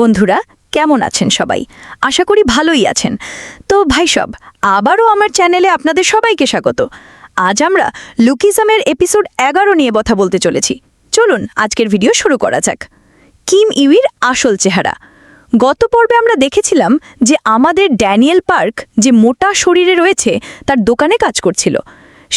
বন্ধুরা, কেমন আছেন সবাই? আশা করি ভালোই আছেন। তো ভাই সব, আবারও আমার চ্যানেলে আপনাদের সবাইকে স্বাগত। আজ আমরা লুকিজমের এপিসোড এগারো নিয়ে কথা বলতে চলেছি। চলুন, আজকের ভিডিও শুরু করা যাক। কিম ইউইর আসল চেহারা। গত পর্বে আমরা দেখেছিলাম যে আমাদের ড্যানিয়েল পার্ক যে মোটা শরীরে রয়েছে, তার দোকানে কাজ করছিল।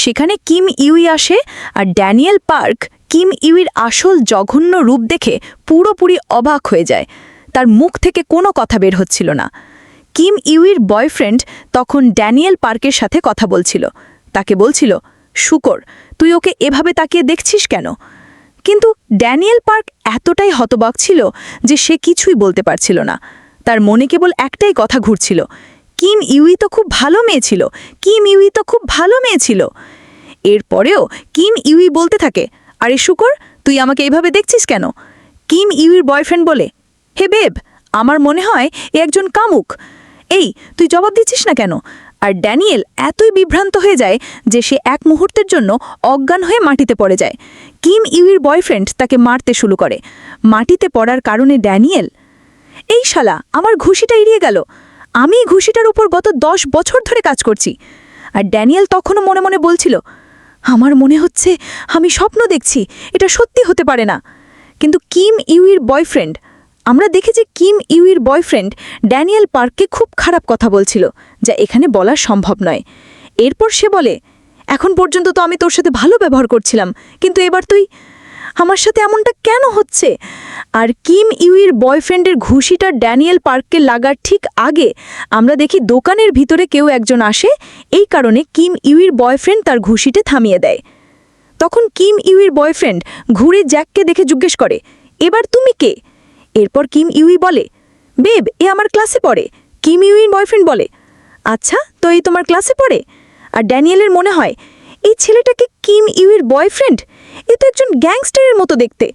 সেখানে কিম ইউই আসে আর ড্যানিয়েল পার্ক কিম ইউইর আসল জঘন্য রূপ দেখে পুরোপুরি অবাক হয়ে যায়। তার মুখ থেকে কোনো কথা বের হচ্ছিল না। কিম ইউইর বয়ফ্রেন্ড তখন ড্যানিয়েল পার্কের সাথে কথা বলছিল। তাকে বলছিল, শুকর, তুই ওকে এভাবে তাকিয়ে দেখছিস কেন? কিন্তু ড্যানিয়েল পার্ক এতটাই হতবাক ছিল যে সে কিছুই বলতে পারছিল না। তার মনে কেবল একটাই কথা ঘুরছিল, কিম ইউই তো খুব ভালো মেয়ে ছিল, কিম ইউই তো খুব ভালো মেয়ে ছিল। এরপরেও কিম ইউই বলতে থাকে, আরে শুকর, তুই আমাকে এইভাবে দেখছিস কেন? কিম ইউইর বয়ফ্রেন্ড বলে হে বেব, আমার মনে হয় এ একজন কামুক। এই, তুই জবাব দিচ্ছিস না কেন? আর ড্যানিয়েল এতই বিভ্রান্ত হয়ে যায় যে সে এক মুহূর্তের জন্য অজ্ঞান হয়ে মাটিতে পড়ে যায়। কিম ইউইর বয়ফ্রেন্ড তাকে মারতে শুরু করে। মাটিতে পড়ার কারণে ড্যানিয়েল? এই শালা, আমার ঘুষিটা এড়িয়ে গেল। আমি ঘুষিটার উপর গত দশ বছর ধরে কাজ করছি। আর ড্যানিয়েল তখনও মনে মনে বলছিল, আমার মনে হচ্ছে আমি স্বপ্ন দেখছি, এটা সত্যি হতে পারে না। কিন্তু কিম ইউইর বয়ফ্রেন্ড আমরা দেখেছি কিম ইউইর বয়ফ্রেন্ড ড্যানিয়েল পার্ককে খুব খারাপ কথা বলছিল, যা এখানে বলা সম্ভব নয়। এরপর সে বলে, এখন পর্যন্ত তো আমি তোর সাথে ভালো ব্যবহার করছিলাম, কিন্তু এবার তুই আমার সাথে এমনটা কেন হচ্ছে? আর কিম ইউইর বয়ফ্রেন্ডের ঘুষিটা ড্যানিয়েল পার্ককে লাগার ঠিক আগে আমরা দেখি দোকানের ভিতরে কেউ একজন আসে, এই কারণে কিম ইউইর বয়ফ্রেন্ড তার ঘুষিতে থামিয়ে দেয়। তখন কিম ইউইর বয়ফ্রেন্ড ঘুরে জ্যাককে দেখে জিজ্ঞেস করে, এবার তুমি কে? এরপর কিম ইউই বলে, বেব, এ আমার ক্লাসে পড়ে। কিম ইউইর বয়ফ্রেন্ড বলে আচ্ছা তো এই তোমার ক্লাসে পড়ে? আর ড্যানিয়েলের মনে হয়, এই ছেলেটাকে কিম ইউইর বয়ফ্রেন্ড? এ তো একজন গ্যাংস্টারের মতো দেখতে।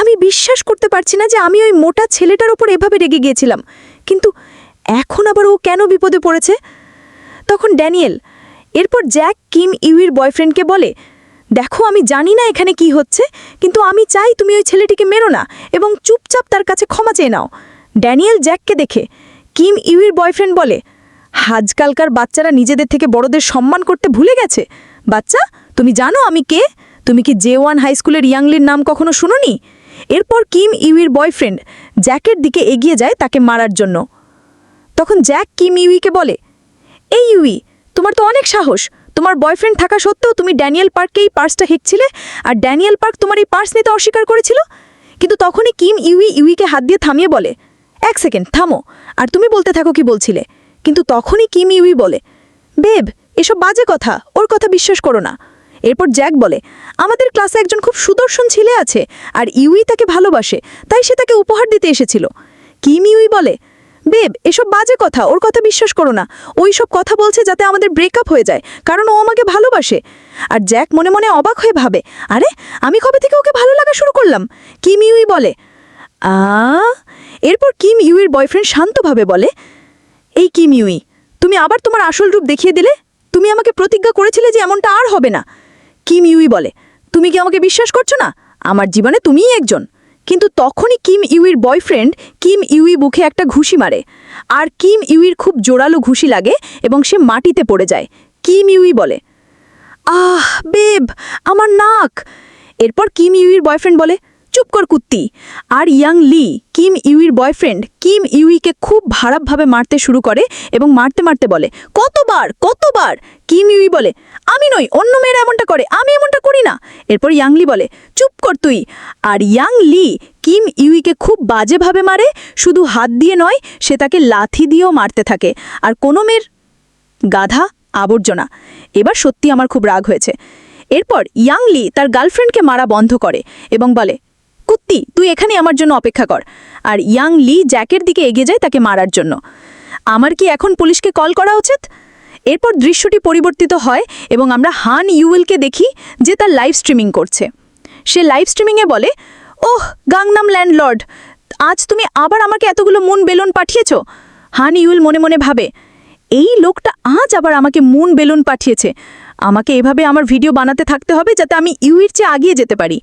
আমি বিশ্বাস করতে পারছি না যে আমি ওই মোটা ছেলেটার ওপর এভাবে রেগে গিয়েছিলাম। কিন্তু এখন আবার ও কেন বিপদে পড়েছে? তখন ড্যানিয়েল, এরপর জ্যাক কিম ইউইর বয়ফ্রেন্ডকে বলে দেখো, আমি জানি না এখানে কি হচ্ছে, কিন্তু আমি চাই তুমি ওই ছেলেটিকে মেরো না এবং চুপচাপ তার কাছে ক্ষমা চেয়ে নাও। ড্যানিয়েল জ্যাককে দেখে, কিম ইউইর বয়ফ্রেন্ড বলে, আজকালকার বাচ্চারা নিজেদের থেকে বড়দের সম্মান করতে ভুলে গেছে। বাচ্চা, তুমি জানো আমি কে? তুমি কি জে ওয়ান হাই স্কুলের ইয়াংলির নাম কখনো শুনোনি? এরপর কিম ইউইর বয়ফ্রেন্ড জ্যাকের দিকে এগিয়ে যায় তাকে মারার জন্য। তখন জ্যাক কিম ইউইকে বলে, এই ইউই, তোমার তো অনেক সাহস। তোমার বয়ফ্রেন্ড থাকা সত্ত্বেও তুমি ড্যানিয়েল পার্ককে এই পার্সটা হেঁকছিলে? আর ড্যানিয়েল পার্ক তোমার এই পার্স নিতে অস্বীকার করেছিল? কিন্তু তখনই কিম ইউই ইউইকে হাত দিয়ে থামিয়ে বলে, এক সেকেন্ড, থামো। আর তুমি বলতে থাকো কি বলছিলে? কিন্তু তখনই কিম ইউই বলে, বেব, এসব বাজে কথা, ওর কথা বিশ্বাস করো না। এরপর জ্যাক বলে, আমাদের ক্লাসে একজন খুব সুদর্শন ছেলে আছে, আর ইউই তাকে ভালোবাসে, তাই সে তাকে উপহার দিতে এসেছিল। কিম ইউই বলে বেব, এসব বাজে কথা, ওর কথা বিশ্বাস করো না। ওই সব কথা বলছে যাতে আমাদের ব্রেকআপ হয়ে যায়, কারণ ও আমাকে ভালোবাসে। আর জ্যাক মনে মনে অবাক হয়ে ভাবে, আরে, আমি কবে থেকে ওকে ভালো লাগা শুরু করলাম? কিম ইউই বলে। আ? এরপর কিম ইউইর বয়ফ্রেন্ড শান্তভাবে বলে, এই কিম ইউই, তুমি আবার তোমার আসল রূপ দেখিয়ে দিলে? তুমি আমাকে প্রতিজ্ঞা করেছিলে যে এমনটা আর হবে না। কিম ইউই বলে, তুমি কি আমাকে বিশ্বাস করছ না? আমার জীবনে তুমিই একজন। কিন্তু তখনই কিম ইউইর বয়ফ্রেন্ড কিম ইউই বুকে একটা ঘুষি মারে। আর কিম ইউইর খুব জোরালো ঘুষি লাগে এবং সে মাটিতে পড়ে যায়, কিম ইউই বলে। আহ, বেব, আমার নাক! এরপর কিম ইউইর বয়ফ্রেন্ড বলে চুপ কর কুত্তি। আর ইয়াং লি, কিম ইউইর বয়ফ্রেন্ড, কিম ইউইকে খুব ভাড়াপভাবে মারতে শুরু করে এবং মারতে মারতে বলে, কতবার কতবার? কিম ইউই বলে, আমি নই, অন্য মেয়েরা এমনটা করে, আমি এমনটা করি না। এরপর ইয়াংলি বলে, চুপ কর তুই। আর ইয়াং লি, কিম ইউইকে খুব বাজেভাবে মারে, শুধু হাত দিয়ে নয়, সে তাকে লাথি দিয়েও মারতে থাকে। আর কোনো মেয়ের গাধা আবর্জনা। এবার সত্যি আমার খুব রাগ হয়েছে। এরপর ইয়াংলি তার গার্লফ্রেন্ডকে মারা বন্ধ করে এবং বলে কুত্তি, তুই এখানে আমার জন্য অপেক্ষা কর। আর ইয়াং লি জ্যাকের দিকে এগিয়ে যায় তাকে মারার জন্য। আমার কি এখন পুলিশকে কল করা উচিত? এরপর দৃশ্যটি পরিবর্তিত হয় এবং আমরা হান ইউয়েলকে দেখি যে তার লাইভ স্ট্রিমিং করছে। সে লাইভ স্ট্রিমিংয়ে বলে, ওহ, গাংনাম ল্যান্ডলর্ড, আজ তুমি আবার আমাকে এতগুলো মুন বেলুন পাঠিয়েছ? হান ইউল মনে মনে ভাবে, এই লোকটা আজ আবার আমাকে মুন বেলুন পাঠিয়েছে। আমাকে এভাবে আমার ভিডিও বানাতে থাকতে হবে যাতে আমি ইউইর চেয়ে আগিয়ে যেতে পারি।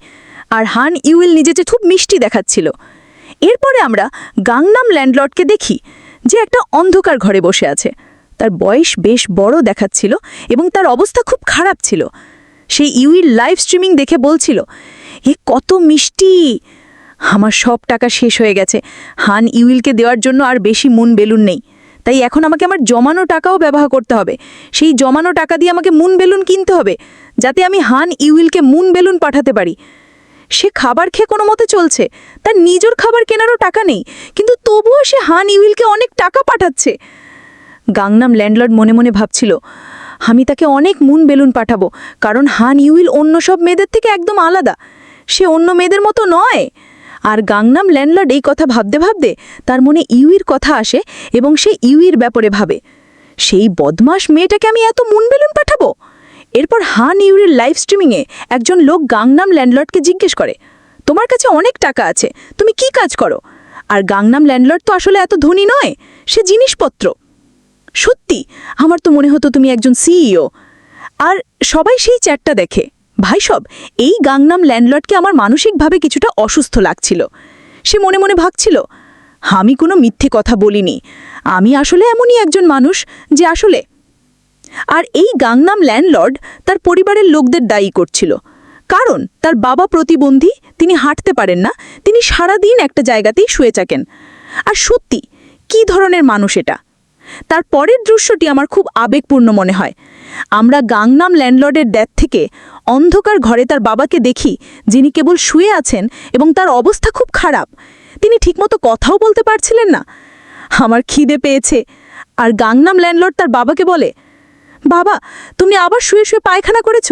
আর হান ইউইল নিজেকে খুব মিষ্টি দেখাচ্ছিল। এরপরে আমরা গাংনাম ল্যান্ডলর্ডকে দেখি, যে একটা অন্ধকার ঘরে বসে আছে। তার বয়স বেশ বড় দেখাচ্ছিল এবং তার অবস্থা খুব খারাপ ছিল। সেই ইউইর লাইভ স্ট্রিমিং দেখে বলছিল, এ কত মিষ্টি! আমার সব টাকা শেষ হয়ে গেছে। হান ইউইলকে দেওয়ার জন্য আর বেশি মুন বেলুন নেই। তাই এখন আমাকে আমার জমানো টাকাও ব্যবহার করতে হবে। সেই জমানো টাকা দিয়ে আমাকে মুন বেলুন কিনতে হবে, যাতে আমি হান ইউইলকে মুন বেলুন পাঠাতে পারি। সে খাবার খেয়ে কোনো মতে চলছে। তার নিজের খাবার কেনারও টাকা নেই, কিন্তু তবুও সে হান ইউইলকে অনেক টাকা পাঠাচ্ছে। গাংনাম ল্যান্ডলর্ড মনে মনে ভাবছিল, আমি তাকে অনেক মুন বেলুন পাঠাবো, কারণ হান ইউইল অন্য সব মেয়েদের থেকে একদম আলাদা। সে অন্য মেয়েদের মতো নয়। আর গাংনাম ল্যান্ডলর্ড এই কথা ভাবতে ভাবতে তার মনে ইউইর কথা আসে এবং সে ইউইর ব্যাপারে ভাবে, সেই বদমাস মেয়েটাকে আমি এত মুন বেলুন পাঠাবো? এরপর হান ইউরির লাইভ স্ট্রিমিংয়ে একজন লোক গাংনাম ল্যান্ডলর্ডকে জিজ্ঞেস করে, তোমার কাছে অনেক টাকা আছে, তুমি কি কাজ করো? আর গাংনাম ল্যান্ডলর্ড তো আসলে এত ধনী নয়, সে জিনিসপত্র। সত্যি, আমার তো মনে হতো তুমি একজন সিইও। আর সবাই সেই চ্যাটটা দেখে, ভাই সব, এই গাংনাম ল্যান্ডলর্ডকে আমার মানসিকভাবে কিছুটা অসুস্থ লাগছিল। সে মনে মনে ভাবছিল, আমি কোনো মিথ্যে কথা বলিনি, আমি আসলে এমনই একজন মানুষ যে আসলে আর এই গাংনাম ল্যান্ডলর্ড তার পরিবারের লোকদের দায়ী করছিল। কারণ তার বাবা প্রতিবন্ধী, তিনি হাঁটতে পারেন না, তিনি সারাদিন একটা জায়গাতেই শুয়ে থাকেন। আর সত্যি, কি ধরনের মানুষ এটা? তার পরের দৃশ্যটি আমার খুব আবেগপূর্ণ মনে হয়। আমরা গাংনাম ল্যান্ডলর্ডের ড্যাথ থেকে অন্ধকার ঘরে তার বাবাকে দেখি, যিনি কেবল শুয়ে আছেন এবং তার অবস্থা খুব খারাপ। তিনি ঠিকমতো কথাও বলতে পারছিলেন না। আমার খিদে পেয়েছে। আর গাংনাম ল্যান্ডলর্ড তার বাবাকে বলে বাবা, তুমি আবার শুয়ে শুয়ে পায়খানা করেছ?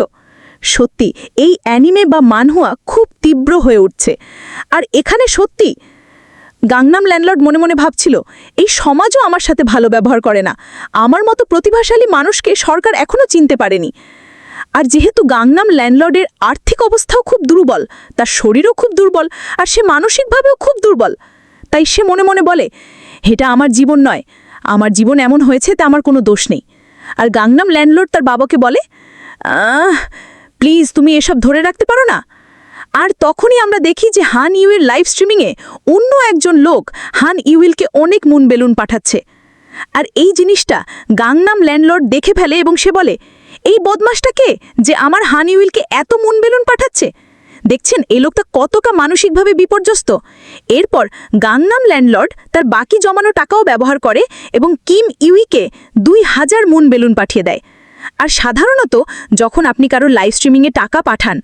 সত্যি, এই অ্যানিমে বা মানহুয়া খুব তীব্র হয়ে উঠছে। আর এখানে সত্যি, গাংনাম ল্যান্ডলর্ড মনে মনে ভাবছিল, এই সমাজও আমার সাথে ভালো ব্যবহার করে না। আমার মতো প্রতিভাশালী মানুষকে সরকার এখনও চিনতে পারেনি। আর যেহেতু গাংনাম ল্যান্ডলর্ডের আর্থিক অবস্থাও খুব দুর্বল, তার শরীরও খুব দুর্বল, আর সে মানসিকভাবেও খুব দুর্বল, তাই সে মনে মনে বলে, এটা আমার জীবন নয়। আমার জীবন এমন হয়েছে তা আমার কোনো দোষ নেই। আর গাংনাম ল্যান্ডলর্ড তার বাবাকে বলে "আহ, প্লিজ তুমি এসব ধরে রাখতে পারো না? আর তখনই আমরা দেখি যে হান ইউয়ের লাইভ স্ট্রিমিংয়ে অন্য একজন লোক হান ইউইলকে অনেক মুন বেলুন পাঠাচ্ছে। আর এই জিনিসটা গাংনাম ল্যান্ডলর্ড দেখে ফেলে এবং সে বলে এই বদমাসটা কে যে আমার হান ইউইলকে এত মুন বেলুন পাঠাচ্ছে? দেখছেন, এই লোকটা কতটা মানসিকভাবে বিপর্যস্ত? এরপর গাংনাম ল্যান্ডলর্ড তার বাকি জমানো টাকাও ব্যবহার করে এবং কিম ইউইকে দুই হাজার মুন বেলুন পাঠিয়ে দেয়। আর সাধারণত যখন আপনি কারও লাইভ স্ট্রিমিংয়ে টাকা পাঠান,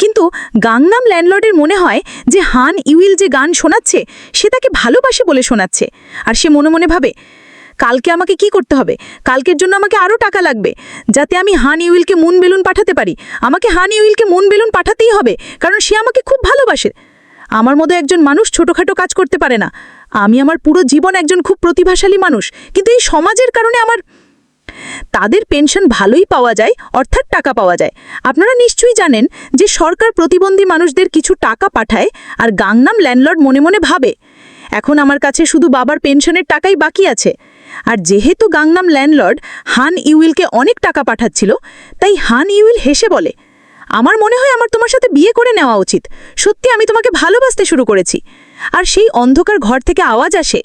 কিন্তু গাংনাম ল্যান্ডলর্ডের মনে হয় যে হান ইউইল যে গান শোনাচ্ছে, সে তাকে ভালোবাসে বলে শোনাচ্ছে। আর সে মনে মনে ভাবে কালকে আমাকে কি করতে হবে? কালকের জন্য আমাকে আরও টাকা লাগবে। যাতে আমি হান ইউইলকে মুন বেলুন পাঠাতে পারি। আমাকে হান ইউইলকে মুন বেলুন পাঠাতেই হবে, কারণ সে আমাকে খুব ভালোবাসে। আমার মতো একজন মানুষ ছোটোখাটো কাজ করতে পারে না। আমি আমার পুরো জীবন একজন খুব প্রতিভাশালী মানুষ। কিন্তু এই সমাজের কারণে আমার তাদের পেনশন ভালোই পাওয়া যায়, অর্থাৎ টাকা পাওয়া যায়। আপনারা নিশ্চয়ই জানেন যে সরকার প্রতিবন্ধী মানুষদের কিছু টাকা পাঠায় আর গাংনাম ল্যান্ডলর্ড মনে মনে ভাবে। এখন আমার কাছে শুধু বাবার পেনশনের টাকাই বাকি আছে। আর যেহেতু গাংনাম ল্যান্ডলর্ড হান ইউইলকে অনেক টাকা পাঠাচ্ছিল, তাই হান ইউইল হেসে বলে, আমার মনে হয় আমার তোমার সাথে বিয়ে করে নেওয়া উচিত। সত্যি আমি তোমাকে ভালোবাসতে শুরু করেছি। আর সেই অন্ধকার ঘর থেকে আওয়াজ আসে,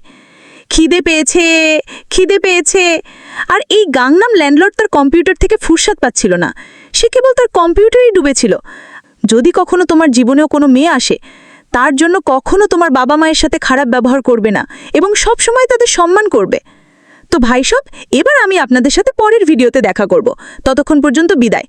খিদে পেয়েছে খিদে পেয়েছে। আর এই গাংনাম ল্যান্ডলর্ড তার কম্পিউটার থেকে ফুরসাদ পাচ্ছিল না। সে কেবল তার কম্পিউটারই ডুবেছিল। যদি কখনো তোমার জীবনেও কোনো মেয়ে আসে, তার জন্য কখনো তোমার বাবা মায়ের সাথে খারাপ ব্যবহার করবে না এবং সব সময় তাদের সম্মান করবে। তো ভাইসব এবার আমি আপনাদের সাথে পরের ভিডিওতে দেখা করব। ততক্ষণ পর্যন্ত বিদায়।